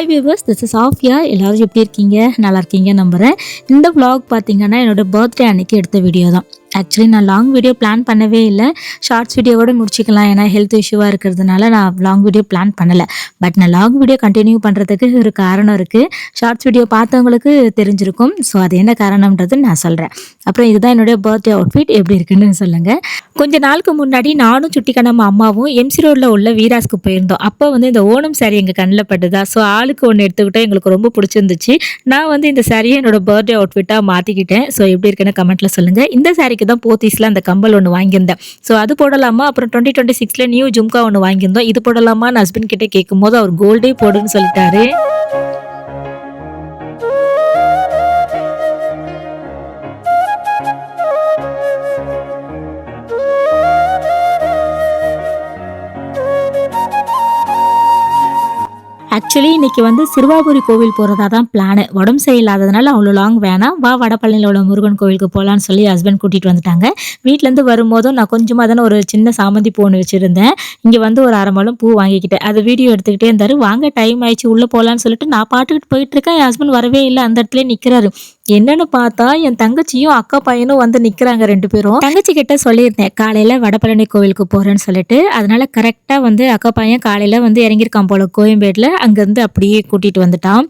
Hi viewers this is Afiya எல்லோரும் எப்படி இருக்கீங்க? நல்லா இருக்கீங்க நம்புகிறேன் இந்த ப்ளாக் பார்த்தீங்கன்னா என்னோட பர்த்டே அன்னைக்கு எடுத்த வீடியோ தான். ஆக்சுவலி நான் லாங் வீடியோ பிளான் பண்ணவே இல்லை. ஷார்ட்ஸ் வீடியோவோட முடிச்சிக்கலாம். ஏன்னா ஹெல்த் இஷ்யூவாக இருக்கிறதுனால நான் லாங் வீடியோ பிளான் பண்ணலை. பட் நான் லாங் வீடியோ கண்டினியூ பண்ணுறதுக்கு ஒரு காரணம் இருக்குது ஷார்ட்ஸ் வீடியோ பார்த்தவங்களுக்கு தெரிஞ்சிருக்கும். ஸோ அது என்ன காரணம்ன்றது நான் சொல்கிறேன் அப்புறம் இதுதான் என்னுடைய பர்த்டே அவுட்ஃபிட் எப்படி இருக்குன்னு சொல்லுங்கள் கொஞ்ச நாளுக்கு முன்னாடி நானும் சுட்டிக்கண்ணம்மா அம்மாவும் எம்சி ரோட்டில் உள்ள வீராஸ்க்கு போயிருந்தோம். அப்போ வந்து இந்த ஓணம் சாரி எங்கள் கண்ணில் பட்டுதா? ஸோ ஆளுக்கு ஒன்று எடுத்துக்கிட்டோம் எங்களுக்கு ரொம்ப பிடிச்சிருந்துச்சு. நான் வந்து இந்த சாரியை என்னோடய பர்த்டே அவுட்ஃபிட்டாக மாற்றிக்கிட்டேன் ஸோ எப்படி இருக்குன்னு கமெண்ட்டில் சொல்லுங்கள் இந்த சாரிக்கு தான் போத்தீஸில் அந்த கம்பல் ஒன்று வாங்கியிருந்தேன். ஸோ அது போடலாமா? அப்புறம் டுவெண்ட்டி டுவெண்ட்டி சிக்ஸில் நியூ ஜும்கா ஒன்று வாங்கியிருந்தோம். இது போடலாமான்னு ஹஸ்பண்ட் கிட்டே கேட்கும்போது அவர் கோல்டே போடுன்னு சொல்லிட்டாரு. ஆக்சுவலி இன்னைக்கு வந்து சிறுவாபுரி கோவில் போகிறதா தான் பிளானு உடம்பு சரியில்லாததுனால அவ்வளோ லாங் வேணாம். வா வடபழனியில் உள்ள முருகன் கோவிலுக்கு போகலான்னு சொல்லி ஹஸ்பண்ட் கூட்டிகிட்டு வந்துட்டாங்க. வீட்டிலேருந்து வரும்போதும் நான் கொஞ்சமாக தானே ஒரு சின்ன சாமந்தி பூ ஒன்று வச்சுருந்தேன். இங்கே வந்து ஒரு அரை மலம் பூ வாங்கிக்கிட்டேன். அது வீடியோ எடுத்துக்கிட்டே இருந்தார். வாங்க டைம் ஆயிடுச்சு. உள்ளே போகலான்னு சொல்லிட்டு நான் பாட்டுக்கிட்டு போயிட்டு இருக்கேன். என் ஹஸ்பண்ட் வரவே இல்லை. அந்த இடத்துல நிற்கிறாரு என்னன்னு பார்த்தா என் தங்கச்சியும் அக்கா பையனும் வந்து நிக்கிறாங்க ரெண்டு பேரும். தங்கச்சி கிட்ட சொல்லியிருந்தேன் காலையில வடபழனி கோவிலுக்கு போறேன்னு சொல்லிட்டு அதனால கரெக்டா வந்து அக்கா பையன் காலையில வந்து இறங்கியிருக்கான் போல கோயம்பேடுல அங்கேருந்து அப்படியே கூட்டிட்டு வந்துட்டான்.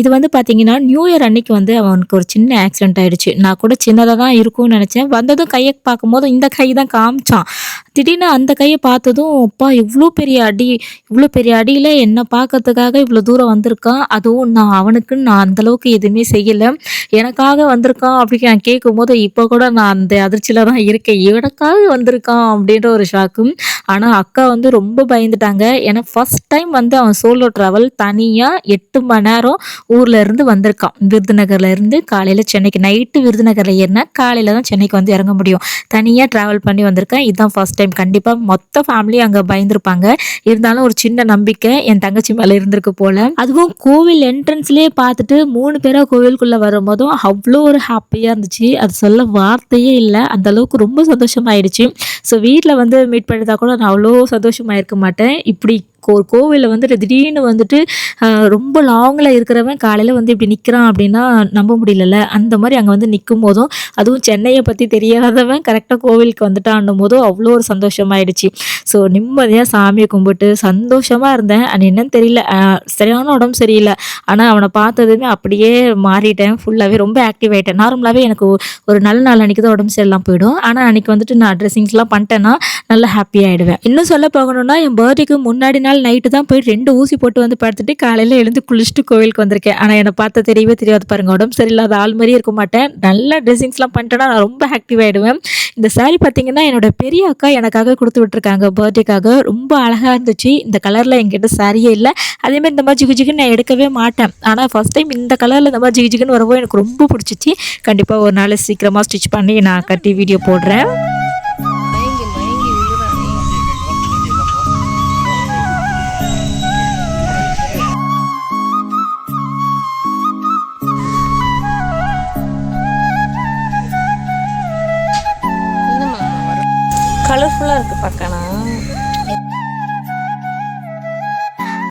இது வந்து பாத்தீங்கன்னா நியூ இயர் அன்னைக்கு வந்து அவனுக்கு ஒரு சின்ன ஆக்சிடென்ட் ஆயிடுச்சு. நான் கூட சின்னதாக தான் இருக்கும்னு நினைச்சேன். வந்ததும் கையை பார்க்கும்போது இந்த கை தான் காமிச்சான். திடீர்னு அந்த கையை பார்த்ததும் அப்பா இவ்வளோ பெரிய அடி இவ்வளோ பெரிய அடியில் என்னை பார்க்கறதுக்காக இவ்வளோ தூரம் வந்திருக்கான். அதுவும் நான் அவனுக்குன்னு நான் அந்தளவுக்கு எதுவுமே செய்யலை. எனக்காக வந்திருக்கான் அப்படின்னு நான் கேட்கும்போது இப்போ கூட நான் அந்த அதிர்ச்சியில் தான் இருக்கேன். எனக்காக வந்திருக்கான் அப்படின்ற ஒரு ஷாக்கும் ஆனால் அக்கா வந்து ரொம்ப பயந்துட்டாங்க. ஏன்னா ஃபர்ஸ்ட் டைம் வந்து அவன் சோலோ ட்ராவல் தனியாக எட்டு மணி நேரம் ஊர்ல இருந்து வந்திருக்கான். விருதுநகர்ல இருந்து காலையில் சென்னைக்கு நைட்டு விருதுநகரில் ஏறினா காலையில் தான் சென்னைக்கு வந்து இறங்க முடியும். தனியாக ட்ராவல் பண்ணி வந்திருக்கேன். இதுதான் ஃபர்ஸ்ட் டைம் கண்டிப்பாக மொத்த ஃபேமிலி அங்கே பயந்துருப்பாங்க. இருந்தாலும் ஒரு சின்ன நம்பிக்கை என் தங்கச்சி மேலே இருந்திருக்கு போல. அதுவும் கோவில் என்ட்ரன்ஸ்லேயே பார்த்துட்டு மூணு பேராக கோவிலுக்குள்ளே வரும்போதும் அவ்வளோ ஒரு ஹாப்பியாக இருந்துச்சு. அது சொல்ல வார்த்தையே இல்லை. அந்த அளவுக்கு ரொம்ப சந்தோஷமாயிடுச்சு. ஸோ வீட்டில் வந்து மீட் பண்ணிட்டா கூட நான் அவ்வளோ சந்தோஷமாக இருக்க மாட்டேன். இப்படி ஒரு கோவிலில் வந்துட்டு திடீர்னு வந்துட்டு ரொம்ப லாங்கில் இருக்கிறவன் காலையில் வந்து இப்படி நிற்கிறான் அப்படின்னா நம்ப முடியலல்ல. அந்த மாதிரி அங்கே வந்து நிற்கும் போதும் அதுவும் சென்னையை பற்றி தெரியாதவன் கரெக்டாக கோவிலுக்கு வந்துட்டான்னும் போதும் அவ்வளோ ஒரு சந்தோஷமாயிடுச்சு. ஸோ நிம்மதியாக சாமியை கும்பிட்டு சந்தோஷமாக இருந்தேன். அது என்னன்னு தெரியல. சரியான உடம்பு சரியில்லை. ஆனால் அவனை பார்த்ததுமே அப்படியே மாறிட்டேன். ஃபுல்லாகவே ரொம்ப ஆக்டிவ் ஆகிட்டேன் நார்மலாகவே எனக்கு ஒரு நல்ல நாள் அன்றைக்கி தான் உடம்பு சரியில்லாம போயிடும். ஆனால் அன்றைக்கி வந்துட்டு நான் ட்ரெஸ்ஸிங்ஸ்லாம் பண்ணிட்டேன்னா நல்லா ஹாப்பி ஆகிடுவேன் இன்னும் சொல்ல போகணும்னா என் பர்த்டேக்கு முன்னாடி நாள் நைட்டு தான் போய் ரெண்டு ஊசி போட்டு வந்து படுத்துட்டு காலையில் எழுந்து குளிச்சுட்டு கோவிலுக்கு வந்திருக்கேன். ஆனால் என்னை பார்த்தா தெரியவே தெரியாது பாருங்க. உடம்பு சரியில்லாத ஆள் மாதிரியே இருக்க மாட்டேன். நல்லா ட்ரெஸ்ஸிங்ஸ்லாம் பண்ணிட்டேன்னா நான் ரொம்ப ஆக்டிவ் ஆகிடுவேன் இந்த saree பார்த்தீங்கன்னா என்னோட பெரிய அக்கா எனக்காக கொடுத்து விட்டுருக்காங்க. பர்த்டேக்காக ரொம்ப அழகாக இருந்துச்சு. இந்த கலரில் என்கிட்ட சாரியே இல்லை. அதேமாதிரி இந்த மாதிரி ஜிகு ஜிகுன்னு நான் எடுக்கவே மாட்டேன். ஆனால் ஃபஸ்ட் டைம் இந்த கலரில் இந்த மாதிரி ஜிகு ஜிகுன்னு வரவோ எனக்கு ரொம்ப பிடிச்சிச்சு. கண்டிப்பாக ஒரு நாள் சீக்கிரமாக ஸ்டிச் பண்ணி நான் கட்டி வீடியோ போடுறேன். கலர்ஃபுல்லாக இருக்கு பார்க்கணும்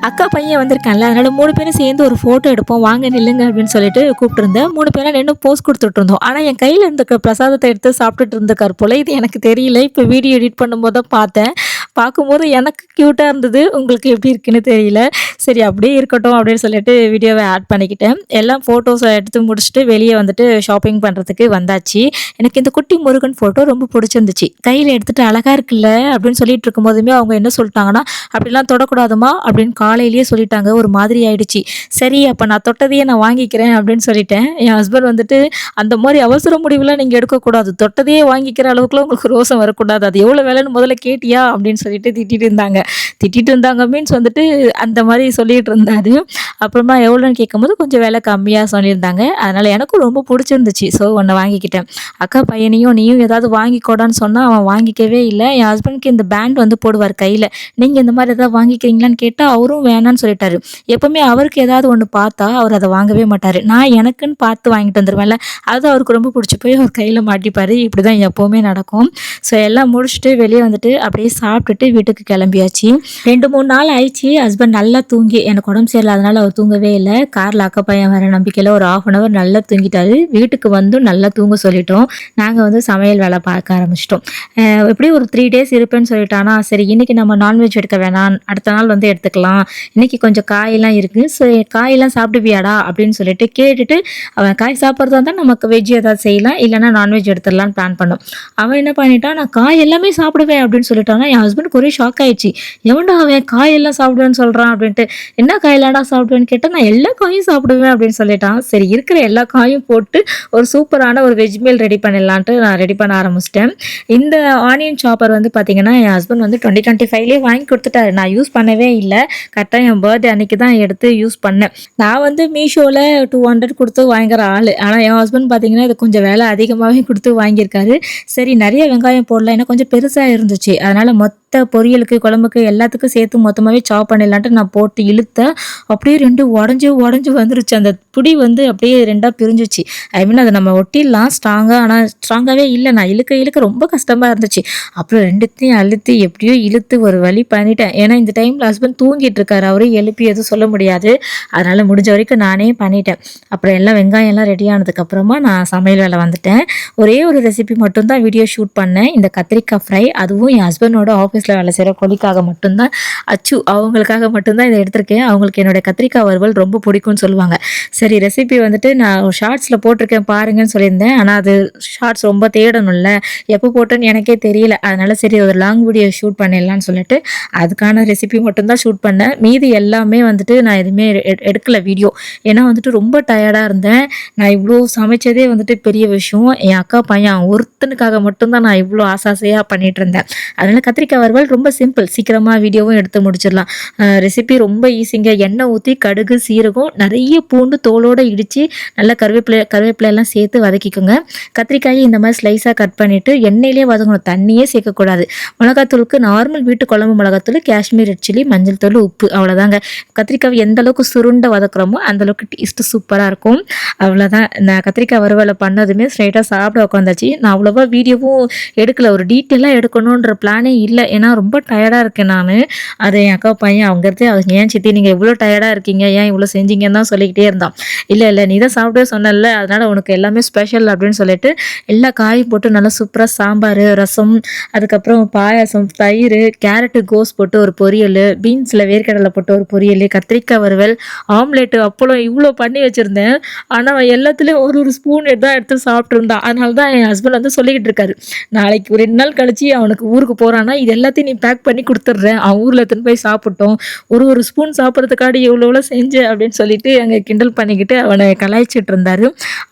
அக்கா பையன் வந்திருக்கான்ல அதனால மூணு பேரும் சேர்ந்து ஒரு ஃபோட்டோ எடுப்போம். வாங்க நில்லுங்க அப்படின்னு சொல்லிட்டு கூப்பிட்டுருந்தேன். மூணு பேரும் நின்று போஸ் கொடுத்துட்டு இருந்தோம். ஆனால் என் கையில் இருந்த பிரசாதத்தை எடுத்து சாப்பிட்டுட்டு இருந்திருக்கார் போல இது எனக்கு தெரியல. இப்போ வீடியோ எடிட் பண்ணும்போது தான் பார்த்தேன். பார்க்கும்போது எனக்கு க்யூட்டாக இருந்தது. உங்களுக்கு எப்படி இருக்குன்னு தெரியல. சரி அப்படியே இருக்கட்டும் அப்படின்னு சொல்லிட்டு வீடியோவை ஆட் பண்ணிக்கிட்டேன். எல்லாம் ஃபோட்டோஸை எடுத்து முடிச்சுட்டு வெளியே வந்துட்டு ஷாப்பிங் பண்ணுறதுக்கு வந்தாச்சு. எனக்கு இந்த குட்டி முருகன் ஃபோட்டோ ரொம்ப பிடிச்சிருந்துச்சு. கையில் எடுத்துட்டு அழகாக இருக்குல்ல அப்படின்னு சொல்லிட்டு இருக்கும்போதுமே அவங்க என்ன சொல்லிட்டாங்கன்னா அப்படிலாம் தொடக்கூடாதுமா அப்படின்னு காலையிலேயே சொல்லிட்டாங்க. ஒரு மாதிரி ஆயிடுச்சு. சரி அப்போ நான் தொட்டதையே நான் வாங்கிக்கிறேன் அப்படின்னு சொல்லிட்டேன். என் ஹஸ்பண்ட் வந்துட்டு அந்த மாதிரி அவசர முடிவுலாம் நீங்கள் எடுக்கக்கூடாது. தொட்டதையே வாங்கிக்கிற அளவுக்குலாம் உங்களுக்கு ரோசம் வரக்கூடாது. அது எவ்வளோ வேலைன்னு முதல்ல கேட்டியா? அப்படின்னு சொல்லிட்டு திட்டிட்டு இருந்தாங்க. திட்டிட்டு இருந்தாங்க மீன்ஸ் வந்துட்டு அந்த மாதிரி சொல்லிட்டு இருந்தாரு அப்புறமா எவ்வளோன்னு கேட்கும்போது கொஞ்சம் விலை கம்மியாக சொல்லியிருந்தாங்க. அதனால் எனக்கும் ரொம்ப பிடிச்சிருந்துச்சு. ஸோ ஒன்று வாங்கிக்கிட்டேன். அக்கா பையனையும் நீயும் ஏதாவது வாங்கிக்கோடான்னு சொன்னால் அவன் வாங்கிக்கவே இல்லை. என் ஹஸ்பண்ட்க்கு இந்த பேண்ட் வந்து போடுவார் கையில். நீங்கள் இந்த மாதிரி எதாவது வாங்கிக்கிறீங்களான்னு கேட்டால் அவரும் வேணான்னு சொல்லிட்டாரு. எப்பவுமே அவருக்கு ஏதாவது ஒன்று பார்த்தா அவர் அதை வாங்கவே மாட்டார். நான் எனக்குன்னு பார்த்து வாங்கிட்டு வந்துருவேன்ல. அது அவருக்கு ரொம்ப பிடிச்சி போய் அவர் கையில் மாட்டிப்பார். இப்படி தான் எப்போவுமே நடக்கும். ஸோ எல்லாம் முடிச்சுட்டு வெளியே வந்துட்டு அப்படியே சாப்பிட்டுட்டு வீட்டுக்கு கிளம்பியாச்சு. ரெண்டு மூணு நாள் ஆயிடுச்சு. ஹஸ்பண்ட் நல்லா தூங்கி எனக்கு உடம்பு சரியில்லாதனால அவர் தூங்கவே இல்லை. காரில் அக்க பையன் வர நம்பிக்கையில் ஒரு ஆஃப் அன் ஹவர் நல்லா தூங்கிட்டாரு. வீட்டுக்கு வந்து நல்லா தூங்க சொல்லிட்டோம். நாங்கள் வந்து சமையல் வேலை பார்க்க ஆரம்பிச்சிட்டோம். எப்படி ஒரு த்ரீ டேஸ் இருப்பேன்னு சொல்லிட்டானா சரி இன்னைக்கு நம்ம நான்வெஜ் எடுக்க வேணாம். அடுத்த நாள் வந்து எடுத்துக்கலாம். இன்னைக்கு கொஞ்சம் காயெல்லாம் இருக்குது ஸோ காயெல்லாம் சாப்பிடுவியாடா? அப்படின்னு சொல்லிட்டு கேட்டுட்டு அவன் காய் சாப்பிட்றதா இருந்தால் நமக்கு வெஜ் ஏதாவது செய்யலாம். இல்லைனா நான்வெஜ் எடுத்துடலான்னு பிளான் பண்ணோம். அவன் என்ன பண்ணிட்டான்? நான் காய் எல்லாமே சாப்பிடுவேன் அப்படின்னு சொல்லிட்டானா. என் ஹஸ்பண்டுக்கு ஒரே ஷாக் ஆயிடுச்சு. எவன்டா அவன் காய் எல்லாம் சாப்பிடுவேன்னு சொல்கிறான் அப்படின்ட்டு. என்ன காயெல்லாம்டா சாப்பிடுவேன்னு கேட்டால் நான் எல்லா காயும் சாப்பிடுவேன் அப்படின்னு சொல்லிட்டான். சரி இருக்கிற எல்லா காயும் போட்டு ஒரு சூப்பரான ஒரு வெஜ் மீல் ரெடி பண்ணிடலான்ட்டு நான் ரெடி பண்ண ஆரம்பிச்சிட்டேன். இந்த ஆனியன் சாப்பர் வந்து பார்த்தீங்கன்னா என் ஹஸ்பண்ட் வந்து டுவெண்ட்டி டுவெண்ட்டி ஃபைவ்லேயே வாங்கி கொடுத்துட்டாரு. நான் யூஸ் பண்ணவே இல்லை. கரெக்டாக என் பர்த்டே அன்னைக்கு தான் எடுத்து யூஸ் பண்ணேன். நான் வந்து மீஷோவில் டூ ஹண்ட்ரட் கொடுத்து வாங்குற ஆள். ஆனால் என் ஹஸ்பண்ட் பார்த்தீங்கன்னா இது கொஞ்சம் விலை அதிகமாகவே கொடுத்து வாங்கியிருக்காரு. சரி நிறைய வெங்காயம் போடலாம். ஏன்னா கொஞ்சம் பெருசாக இருந்துச்சு. அதனால் மொத்த பொரியலுக்கு குழம்புக்கு எல்லாத்துக்கும் சேர்த்து மொத்தமாகவே சாப் பண்ணிடலான்ட்டு நான் போட்டு இழுத்தேன். அப்படியே ரெண்டு உடஞ்சி உடஞ்சி வந்துருச்சு. அந்த புடி வந்து அப்படியே ரெண்டாக பிரிஞ்சிச்சு. ஐ மீன் அதை நம்ம ஒட்டிடலாம் ஸ்ட்ராங்காக ஆனால் ஸ்ட்ராங்காகவே இல்லை. நான் இழுக்க இழுக்க ரொம்ப கஷ்டமாக இருந்துச்சு. அப்புறம் ரெண்டுத்தையும் அழுத்தி எப்படியோ இழுத்து ஒரு வழி பண்ணிட்டேன். ஏன்னா இந்த டைமில் ஹஸ்பண்ட் தூங்கிட்டு இருக்காரு. அவரையும் எழுப்பி எதுவும் சொல்ல முடியாது. அதனால் முடிஞ்ச வரைக்கும் நானே பண்ணிட்டேன். அப்புறம் எல்லாம் வெங்காயம் எல்லாம் ரெடி ஆனதுக்கப்புறமா நான் சமையல் வேலை வந்துட்டேன். ஒரே ஒரு ரெசிபி மட்டும்தான் வீடியோ ஷூட் பண்ணேன். இந்த கத்திரிக்காய் ஃப்ரை அதுவும் என் ஹஸ்பண்டோட ஆஃபீஸ் ஆஃபீஸில் வேலை செய்கிற கொலிக்காக மட்டும்தான் அச்சு அவங்களுக்காக மட்டும்தான் இதை எடுத்திருக்கேன். அவங்களுக்கு என்னோட கத்திரிக்காய் வறுவல் ரொம்ப பிடிக்கும்னு சொல்லுவாங்க. சரி ரெசிபி வந்துட்டு நான் ஷார்ட்ஸில் போட்டிருக்கேன் பாருங்கன்னு சொல்லியிருந்தேன். ஆனால் அது ஷார்ட்ஸ் ரொம்ப தேடணும்ல. எப்போ போட்டேன்னு எனக்கே தெரியல. அதனால சரி ஒரு லாங் வீடியோ ஷூட் பண்ணிடலான்னு சொல்லிட்டு அதுக்கான ரெசிபி மட்டும்தான் ஷூட் பண்ணேன். மீதி எல்லாமே வந்துட்டு நான் எதுவுமே எடுக்கல வீடியோ ஏன்னா வந்துட்டு ரொம்ப டயர்டாக இருந்தேன். நான் இவ்வளோ சமைச்சதே வந்துட்டு பெரிய விஷயம். என் அக்கா பையன் ஒருத்தனுக்காக மட்டும்தான் நான் இவ்வளோ ஆசாசையாக பண்ணிட்டு இருந்தேன். அதனால் கத்திரிக்காய் வறுவல் ரொம்ப சிம்பிள் சீக்கிரமாக வீடியோவும் எடுத்து முடிச்சிடலாம். ரெசிபி ரொம்ப ஈஸிங்க எண்ணெய் ஊற்றி கடுகு சீரகம் நிறைய பூண்டு தோலோடு இடித்து நல்லா கருவேப்பிலை கருவேப்பிலையெல்லாம் சேர்த்து வதக்கிக்கோங்க. கத்திரிக்காயை இந்த மாதிரி ஸ்லைஸாக கட் பண்ணிவிட்டு எண்ணெயிலே வதங்கணும். தண்ணியே சேர்க்கக்கூடாது. மிளகாத்தூளுக்கு நார்மல் வீட்டு குழம்பு மிளகாத்தூள் காஷ்மீர் ரெட் சில்லி மஞ்சள் தூள் உப்பு. அவ்வளோதாங்க கத்திரிக்காய் எந்த அளவுக்கு சுருண்ட வதக்குறோமோ அந்த அளவுக்கு டேஸ்ட்டு சூப்பராக இருக்கும். அவ்வளோதான் நான் கத்திரிக்காய் வறுவலை பண்ணதுமே ஸ்ட்ரைட்டாக சாப்பிட உட்காந்தாச்சு நான் அவ்வளோவா வீடியோவும் எடுக்கல. ஒரு டீட்டெயிலாக எடுக்கணுன்ற பிளானே இல்லை. ஏன்னா ரொம்ப டயர்டாக இருக்கேன் நான். அது என் அக்கா பையன் அவங்க இருந்து அவங்க ஏன் சித்தி நீங்கள் இவ்வளோ டயர்டாக இருக்கீங்க? ஏன் இவ்வளோ செஞ்சீங்கன்னு தான் சொல்லிக்கிட்டே இருந்தான். இல்லை இல்லை நீ தான் சாப்பிட்டே சொன்னல அதனால் உனக்கு எல்லாமே ஸ்பெஷல் அப்படின்னு சொல்லிட்டு எல்லா காயும் போட்டு நல்லா சூப்பராக சாம்பார் ரசம் அதுக்கப்புறம் பாயாசம் தயிர் கேரட்டு கோஸ் போட்டு ஒரு பொரியல் பீன்ஸில் வேர்க்கடலை போட்டு ஒரு பொரியல் கத்திரிக்காய் வறுவல் ஆம்லேட்டு அப்பளம் இவ்வளோ பண்ணி வச்சுருந்தேன். ஆனால் எல்லாத்துலேயும் ஒரு ஒரு ஸ்பூன் தான் எடுத்து சாப்பிட்ருந்தான் அதனால தான் என் ஹஸ்பண்ட் வந்து சொல்லிக்கிட்டு இருக்காரு. நாளைக்கு ஒரு ரெண்டு நாள் கழிச்சு அவனுக்கு ஊருக்கு போகிறான்னா இதெல்லாம் எல்லாத்தையும் நீ பேக் பண்ணி கொடுத்துட்றேன். அவன் ஊரில் எடுத்துன்னு போய் சாப்பிட்டோம். ஒரு ஒரு ஸ்பூன் சாப்பிட்றதுக்காடி எவ்வளோ எவ்வளோ செஞ்ச அப்படின்னு சொல்லிட்டு அங்கே கிண்டல் பண்ணிக்கிட்டு அவனை கலாய்ச்சிட்டு இருந்தாரு.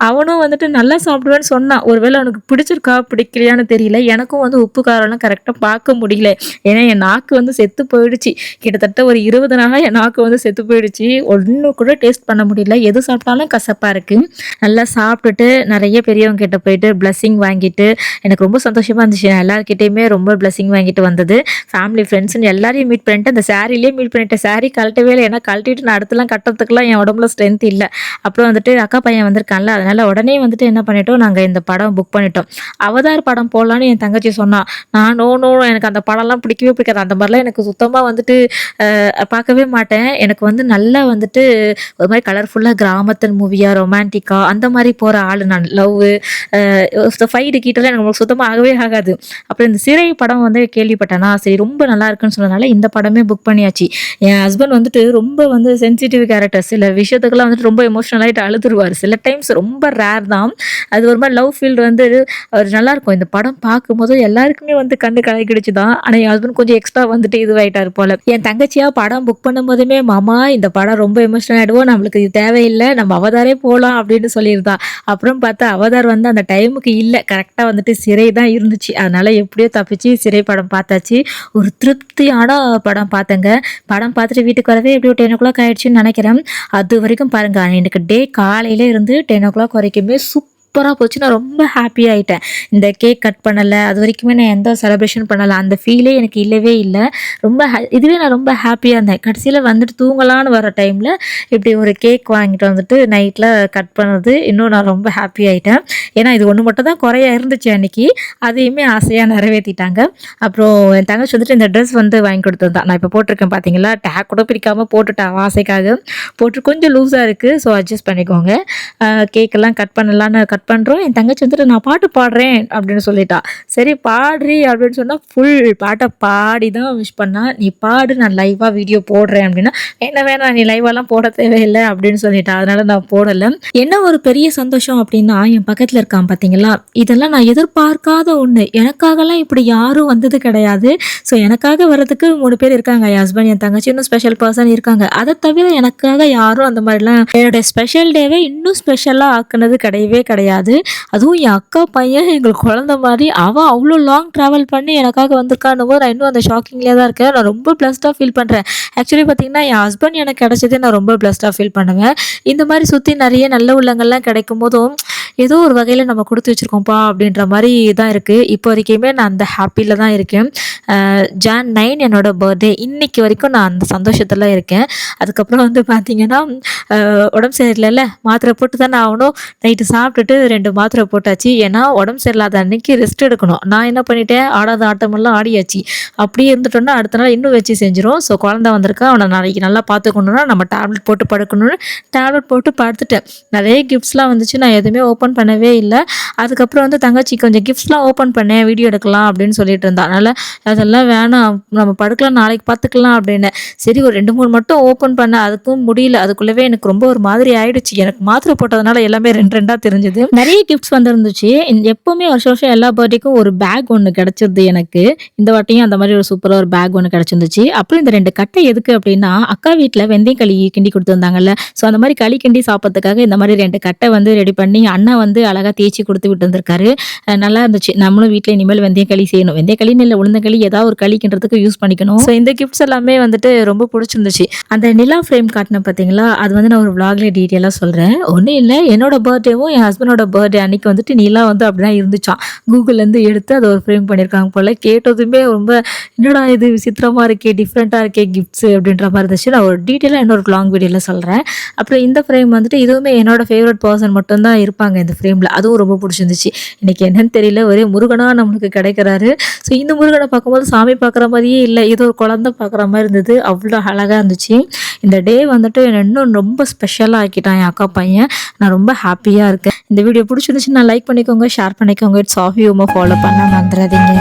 அவனும் வந்துட்டு நல்லா சாப்பிடுவேன்னு சொன்னான். ஒருவேளை அவனுக்கு பிடிச்சிருக்கா பிடிக்கலையான்னு தெரியல. எனக்கும் வந்து உப்பு காரம்லாம் கரெக்டாக பார்க்க முடியல. ஏன்னா என் நாக்கு வந்து செத்து போயிடுச்சு. கிட்டத்தட்ட ஒரு இருபது நாளாக என் நாக்கு வந்து செத்து போயிடுச்சு. ஒன்றும் கூட டேஸ்ட் பண்ண முடியல. எது சாப்பிட்டாலும் கசப்பாக இருக்குது நல்லா சாப்பிட்டுட்டு நிறைய பெரியவங்க கிட்ட போயிட்டு blessing வாங்கிட்டு எனக்கு ரொம்ப சந்தோஷமாக இருந்துச்சு. நான் எல்லாருக்கிட்டேயுமே ரொம்ப ப்ளஸ்ஸிங் வாங்கிட்டு இருந்தது. ஃபேமிலி ஃப்ரெண்ட்ஸ்னு எல்லாரையும் மீட் பண்ணிட்டு அந்த சாரிலேயே மீட் பண்ணிட்டேன் சாரி கழட்டவே இல்லை. ஏன்னா கழட்டிட்டு நான் அடுத்தலாம் கட்டுறதுக்குலாம் என் உடம்புல ஸ்ட்ரென்த் இல்லை. அப்புறம் வந்துட்டு அக்கா பையன் வந்திருக்கான்ல அதனால உடனே வந்துட்டு என்ன பண்ணிட்டோம் நாங்கள் இந்த படம் புக் பண்ணிட்டோம். அவதார் படம் போடலான்னு என் தங்கச்சி சொன்னான் நான் நோ நோ எனக்கு அந்த படம்லாம் பிடிக்கவே பிடிக்காது. அந்த மாதிரிலாம் எனக்கு சுத்தமாக வந்துட்டு பார்க்கவே மாட்டேன். எனக்கு வந்து நல்லா வந்துட்டு ஒரு மாதிரி கலர்ஃபுல்லாக கிராமத்தன் மூவியாக ரொமான்டிக்காக அந்த மாதிரி போகிற ஆள் நான். லவ் ஃபைடு கீட்டெல்லாம் எனக்கு சுத்தமாக ஆகவே ஆகாது. அப்புறம் இந்த சிறை படம் வந்து கேள்விப்பட்டேன். சரி ரொம்ப நல்லா இருக்குன்னு சொன்னதுனால இந்த படமே புக் பண்ணியாச்சு. என் ஹஸ்பண்ட் வந்துட்டு ரொம்ப வந்து சென்சிட்டிவ் கேரக்டர் சில விஷயத்துக்கெல்லாம் வந்துட்டு ரொம்ப எமோஷனல் ஆகிட்டு அழுதுருவார். சில டைம்ஸ் ரொம்ப ரேர் தான். அது ஒரு மாதிரி லவ் ஃபீல்டு வந்து அவர் நல்லாயிருக்கும் இந்த படம் பார்க்கும்போது எல்லாருக்குமே வந்து கண்டு கலக்கிடுச்சு தான். ஆனால் என் ஹஸ்பண்ட் கொஞ்சம் எக்ஸ்ட்ரா வந்துட்டு இதுவாயிட்டார் போல. என் தங்கச்சியாக படம் புக் பண்ணும்போதுமே மாமா இந்த படம் ரொம்ப எமோஷனல் ஆகிடுவோம் நம்மளுக்கு இது தேவையில்லை. நம்ம அவதாரே போகலாம் அப்படின்னு சொல்லியிருந்தா. அப்புறம் பார்த்தா அவதார் வந்து அந்த டைமுக்கு இல்லை. கரெக்டாக வந்துட்டு சிறை தான் இருந்துச்சு. அதனால எப்படியோ தப்பிச்சு சிறை படம் பார்த்தாச்சு. ஒரு திருப்தியான படம் பார்த்தேங்க. படம் பார்த்துட்டு வீட்டுக்கு வரவே எப்படியோ டென் ஓ கிளாக் ஆயிடுச்சுன்னு நினைக்கிறேன். அது வரைக்கும் பாருங்க எனக்கு டே காலையில இருந்து டென் ஓ கிளாக் வரைக்குமே சூப்பர் சூப்பராக போச்சு. நான் ரொம்ப ஹாப்பி ஆகிட்டேன் இந்த கேக் கட் பண்ணலை அது வரைக்குமே நான் எந்த செலப்ரேஷன் பண்ணலை அந்த ஃபீலே எனக்கு இல்லவே இல்லை. ரொம்ப இதுவே நான் ரொம்ப ஹாப்பியாக இருந்தேன். கடைசியில் வந்துட்டு தூங்கலான்னு வர டைமில் இப்படி ஒரு கேக் வாங்கிட்டு வந்துட்டு நைட்டில் கட் பண்ணது இன்னும் நான் ரொம்ப ஹாப்பி ஆகிட்டேன் ஏன்னா இது ஒன்று மட்டும் தான் குறையா இருந்துச்சு அன்றைக்கி அதையுமே ஆசையாக நிறைவேற்றிட்டாங்க அப்புறம் என் தங்கச்சி வந்துட்டு இந்த ட்ரெஸ் வந்து வாங்கி கொடுத்தது நான் இப்போ போட்டிருக்கேன் பார்த்தீங்களா டேக் கூட பிரிக்காமல் போட்டுட்டேன் ஆசைக்காக. போட்டு கொஞ்சம் லூஸாக இருக்குது ஸோ அட்ஜஸ்ட் பண்ணிக்கோங்க. கேக்கெல்லாம் கட் பண்ணலான்னு கட் பண்ணுறோம் என் தங்கச்சி வந்துட்டு நான் பாட்டு பாடுறேன் அப்படின்னு சொல்லிட்டா. சரி பாடுறி அப்படின்னு சொன்னால் ஃபுல் பாட்டை பாடி தான் விஷ் பண்ணா. நீ பாடு நான் லைவாக வீடியோ போடுறேன் அப்படின்னா என்ன வேணாம் நீ லைவாலாம் போட தேவையில்லை அப்படின்னு சொல்லிட்டா. அதனால நான் போடலை. என்ன ஒரு பெரிய சந்தோஷம் அப்படின்னா என் பக்கத்தில் இருக்கான் பார்த்தீங்களா இதெல்லாம் நான் எதிர்பார்க்காத ஒன்று எனக்காகலாம் இப்படி யாரும் வந்தது கிடையாது. ஸோ எனக்காக வர்றதுக்கு மூணு பேர் இருக்காங்க. என் ஹஸ்பண்ட் என் தங்கச்சி இன்னும் ஸ்பெஷல் பர்சன் இருக்காங்க. அதை தவிர எனக்காக யாரும் அந்த மாதிரிலாம் என்னுடைய ஸ்பெஷல் டேவே இன்னும் ஸ்பெஷலாக ஆக்குனது கிடையவே கிடையாது. அதுவும் என் அக்கா பையன் எங்களுக்கு குழந்த மாதிரி அவள் அவ்வளோ லாங் ட்ராவல் பண்ணி எனக்காக வந்திருக்கான்னு போது நான் இன்னும் அந்த ஷாக்கிங்லேயே தான் இருக்கேன். நான் ரொம்ப பிளஸ்டாக ஃபீல் பண்ணுறேன் ஆக்சுவலி பார்த்தீங்கன்னா என் ஹஸ்பண்ட் எனக்கு கிடச்சதே நான் ரொம்ப பிளஸ்டாக ஃபீல் பண்ணுவேன். இந்த மாதிரி சுற்றி நிறைய நல்ல உள்ளங்கள்லாம் கிடைக்கும் போதும் ஏதோ ஒரு வகையில் நம்ம கொடுத்து வச்சுருக்கோம்ப்பா அப்படின்ற மாதிரி தான் இருக்குது இப்போ வரைக்குமே நான் அந்த ஹாப்பியில் தான் இருக்கேன். ஜான் நைன் என்னோட பர்த்டே இன்னைக்கு வரைக்கும் நான் அந்த சந்தோஷத்தில் இருக்கேன். அதுக்கப்புறம் வந்து பார்த்தீங்கன்னா உடம்பு சரியில்லைல்ல. மாத்திரை போட்டு நான் ஆகணும். நைட்டு சாப்பிட்டுட்டு ரெண்டு மாத்திரை போட்டாச்சு. ஏன்னா உடம்பு சரியில்லாத அன்னைக்கு ரெஸ்ட் எடுக்கணும். நான் என்ன பண்ணிட்டேன்? ஆடாத ஆட்டமெல்லாம் ஆடியாச்சு. அப்படியே இருந்துட்டோம்னா அடுத்த நாள் இன்னும் வச்சு செஞ்சிடும் ஸோ குழந்த வந்திருக்கா அவனை நாளைக்கு நல்லா பார்த்துக்கணுன்னா நம்ம டேப்லெட் போட்டு படுக்கணும்னு டேப்லெட் போட்டு படுத்துட்டேன். நிறைய கிஃப்ட்ஸ்லாம் வந்துச்சு. நான் எதுவுமே ஓப்பன் பண்ணவே இல்லை. அதுக்கப்புறம் வந்து தங்கச்சி கொஞ்சம் கிஃப்ட்ஸ்லாம் ஓப்பன் பண்ணேன் வீடியோ எடுக்கலாம் அப்படின்னு சொல்லிட்டு இருந்தா அதனால் அதெல்லாம் வேணாம். நம்ம படுக்கலாம். நாளைக்கு பார்த்துக்கலாம் அப்படின்னு சரி ஒரு ரெண்டு மூணு மட்டும் ஓப்பன் பண்ண. அதுக்கும் முடியல. அதுக்குள்ளவே எனக்கு ரொம்ப ஒரு மாதிரி ஆயிடுச்சு. எனக்கு மாத்திரை போட்டதுனால எல்லாமே ரெண்டு ரெண்டாக தெரிஞ்சது. நிறைய கிஃப்ட்ஸ் வந்துருந்துச்சு. எப்பவுமே எப்போவுமே வருஷம் வருஷம் எல்லா பர்த்டேக்கும் ஒரு பேக் ஒன்று கிடச்சிருது எனக்கு. இந்த வாட்டியும் அந்த மாதிரி ஒரு சூப்பராக ஒரு பேக் ஒன்று கிடச்சிருந்துச்சு. அப்புறம் இந்த ரெண்டு கட்டை எதுக்கு அப்படின்னா அக்கா வீட்டில் வெந்தயம் களி கிண்டி கொடுத்துருந்தாங்கல்ல. ஸோ அந்த மாதிரி களி கிண்டி சாப்பிட்றதுக்காக இந்த மாதிரி ரெண்டு கட்டை வந்து ரெடி பண்ணி அண்ணா வந்து அழகாக தேய்ச்சி கொடுத்து விட்டு வந்திருக்காரு நல்லா இருந்துச்சு. நம்மளும் வீட்டில் இனிமேல் வெந்தயம் களி செய்யணும். வெந்தய களின்னு இல்லை உளுந்த களி ஏதாவது ஒரு களி யூஸ் பண்ணிக்கணும். ஸோ இந்த கிஃப்ட்ஸ் எல்லாமே வந்துட்டு ரொம்ப பிடிச்சிருந்துச்சு. அந்த நிலா ஃப்ரேம் காட்டினேன் பார்த்தீங்களா அது வந்து நான் ஒரு vlogல டீட்டெயிலாக சொல்கிறேன் ஒன்றும் இல்லை என்னோட பர்த்டேவும் என் ஹஸ்பண்டோட பர்த்டே அன்னைக்கு வந்துட்டு நிலா வந்து அப்படிதான் இருந்துச்சான் கூகுள்லேருந்து எடுத்து அதை ஒரு ஃப்ரேம் பண்ணியிருக்காங்க போல். கேட்டதுமே ரொம்ப என்னடா இது? விசித்திரமாக இருக்கே டிஃப்ரெண்ட்டாக இருக்கே கிஃப்ட்ஸு அப்படின்ற மாதிரி இருந்துச்சு. நான் ஒரு டீட்டெயிலாக இன்னொரு லாங் வீடியோவில் சொல்கிறேன் அப்புறம் இந்த ஃப்ரேம் வந்துட்டு இதுவுமே என்னோட ஃபேவரட் பர்சன் மட்டும்தான் இருப்பாங்க இந்த ஃப்ரேமில் அதுவும் ரொம்ப பிடிச்சிருந்துச்சு. இன்றைக்கி என்னன்னு தெரியல. ஒரே முருகனாக நம்மளுக்கு கிடைக்கிறாரு. ஸோ இந்த முருகனை பார்க்கும்போது சாமி பார்க்குற மாதிரியே இல்லை. ஏதோ ஒரு குழந்தை பார்க்குற மாதிரி இருந்தது. அவ்வளோ அழகாக இருந்துச்சு. இந்த டே வந்துட்டு என்னை இன்னும் ரொம்ப ஸ்பெஷலாக ஆக்கிட்டான் என் அக்கா பையன். நான் ரொம்ப ஹாப்பியாக இருக்கேன். இந்த வீடியோ பிடிச்சிருந்துச்சு நான் லைக் பண்ணிக்கோங்க ஷேர் பண்ணிக்கோங்க. இட்ஸ் ஆஃப் யூமா ஃபாலோ பண்ண மறந்துடாதீங்க